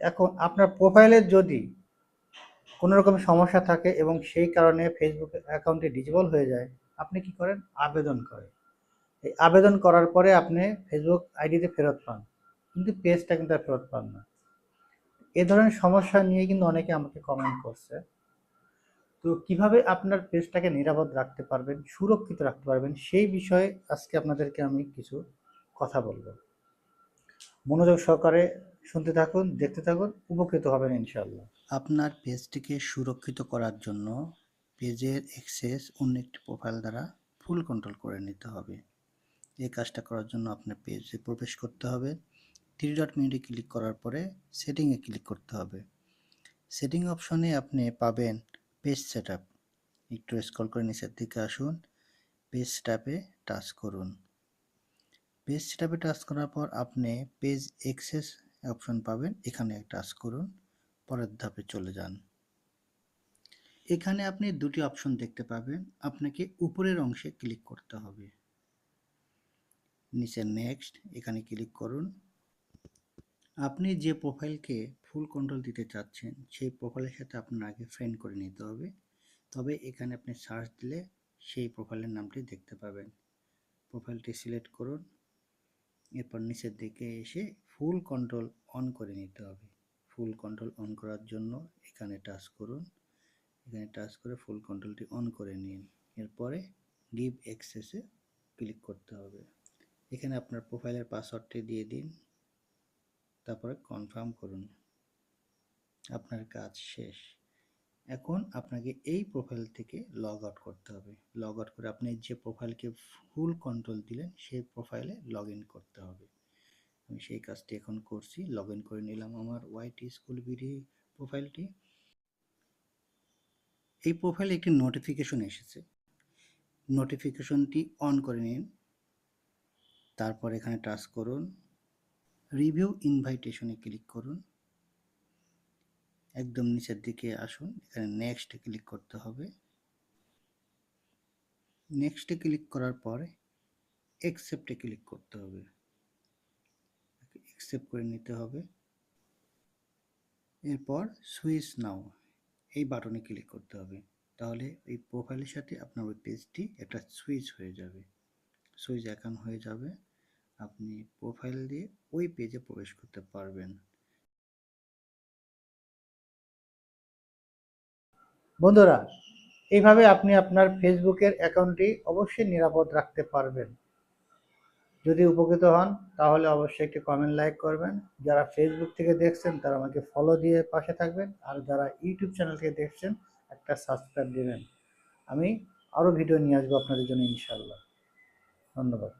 এখন আপনার প্রোফাইলের যদি কোনো রকম সমস্যা থাকে এবং সেই কারণে ফেসবুক অ্যাকাউন্টটি ডিজেবল হয়ে যায়, আপনি কি করেন? আবেদন করেন। এই আবেদন করার পরে আপনি ফেসবুক আইডিতে ফেরত পান, কিন্তু পেজটা কিন্তু আর ফেরত পান না। এ ধরনের সমস্যা নিয়ে কিন্তু অনেকে আমাকে কমেন্ট করছে। তো কীভাবে আপনার পেজটাকে নিরাপদ রাখতে পারবেন, সুরক্ষিত রাখতে পারবেন, সেই বিষয়ে আজকে আপনাদেরকে আমি কিছু কথা বলব। মনোযোগ সহকারে শুনতে থাকুন, দেখতে থাকুন, উপকৃত হবেন ইনশাল্লাহ আপনার পেজটিকে সুরক্ষিত করার জন্য পেজের অ্যাক্সেস অন্য একটি প্রোফাইল দ্বারা ফুল কন্ট্রোল করে নিতে হবে। এই কাজটা করার জন্য আপনার পেজে প্রবেশ করতে হবে। থ্রি ডট মিনিটে ক্লিক করার পরে সেটিংয়ে ক্লিক করতে হবে। সেটিং অপশনে আপনি পাবেন পেজ সেট আপ একটু স্ক্রল করে নিচের দিকে আসুন পেজ সেটআপে টাচ করুন। পেজ সেটআপে টাচ করার পর আপনি পেজ অ্যাক্সেস অপশন পাবেন। এখানে টাচ করুন, পরের ধাপে চলে যান। এখানে আপনি দুটি অপশন দেখতে পাবেন। আপনাকে উপরের অংশে ক্লিক করতে হবে। নিচে নেক্সট, এখানে ক্লিক করুন। আপনি যে প্রোফাইলকে ফুল কন্ট্রোল দিতে চাচ্ছেন, সেই প্রোফাইলের সাথে আপনার আগে ফ্রেন্ড করে নিতে হবে। তবে এখানে আপনি সার্চ দিলে সেই প্রোফাইলের নামটি দেখতে পাবেন। প্রোফাইলটি সিলেক্ট করুন। এরপর নিচের দিকে এসে ফুল কন্ট্রোল অন করে নিতে হবে। ফুল কন্ট্রোল অন করার জন্য এখানে টাচ করুন। এখানে টাচ করে ফুল কন্ট্রোলটি অন করে নিন। এরপরে গিভ অ্যাক্সেসে ক্লিক করতে হবে। এখানে আপনার প্রোফাইলের পাসওয়ার্ডটি দিয়ে দিন। তারপরে কনফার্ম করুন। আপনার কাজ শেষ। এখন আপনাকে এই প্রোফাইল থেকে লগ আউট করতে হবে। লগ আউট করে আপনি যে প্রোফাইলকে ফুল কন্ট্রোল দিলেন, সেই প্রোফাইলে লগ ইন করতে হবে। আমি সেই কাজটি এখন করছি। লগ ইন করে নিলাম আমার ওয়াইটি স্কুল বিডি প্রোফাইলটি এই প্রোফাইলে একটি নোটিফিকেশন এসেছে। নোটিফিকেশনটি অন করে নিন। তারপর এখানে টাচ করুন। রিভিউ ইনভাইটেশনে ক্লিক করুন। একদম নিচের দিকে আসুন, এখানে নেক্সট ক্লিক করতে হবে। নেক্সটে ক্লিক করার পরে অ্যাকসেপ্টে ক্লিক করতে হবে। অ্যাকসেপ্ট করে নিতে হবে। এরপর সুইচ নাও এই বাটনে ক্লিক করতে হবে। তাহলে এই প্রোফাইলের সাথে আপনার ওই পেজটি একটা সুইচ হয়ে যাবে। সুইচ অ্যাকাউন্ট হয়ে যাবে। আপনি প্রোফাইল দিয়ে ওই পেজে প্রবেশ করতে পারবেন। বন্ধুরা, এইভাবে আপনি আপনার ফেসবুকের অ্যাকাউন্টটি অবশ্যই নিরাপদ রাখতে পারবেন। যদি উপকৃত হন, তাহলে অবশ্যই একটি কমেন্ট লাইক করবেন। যারা ফেসবুক থেকে দেখছেন, তারা আমাকে ফলো দিয়ে পাশে থাকবেন। আর যারা ইউটিউব চ্যানেল থেকে দেখছেন, একটা সাবস্ক্রাইব দেবেন। আমি আরও ভিডিও নিয়ে আসব আপনাদের জন্য ইনশাল্লাহ ধন্যবাদ।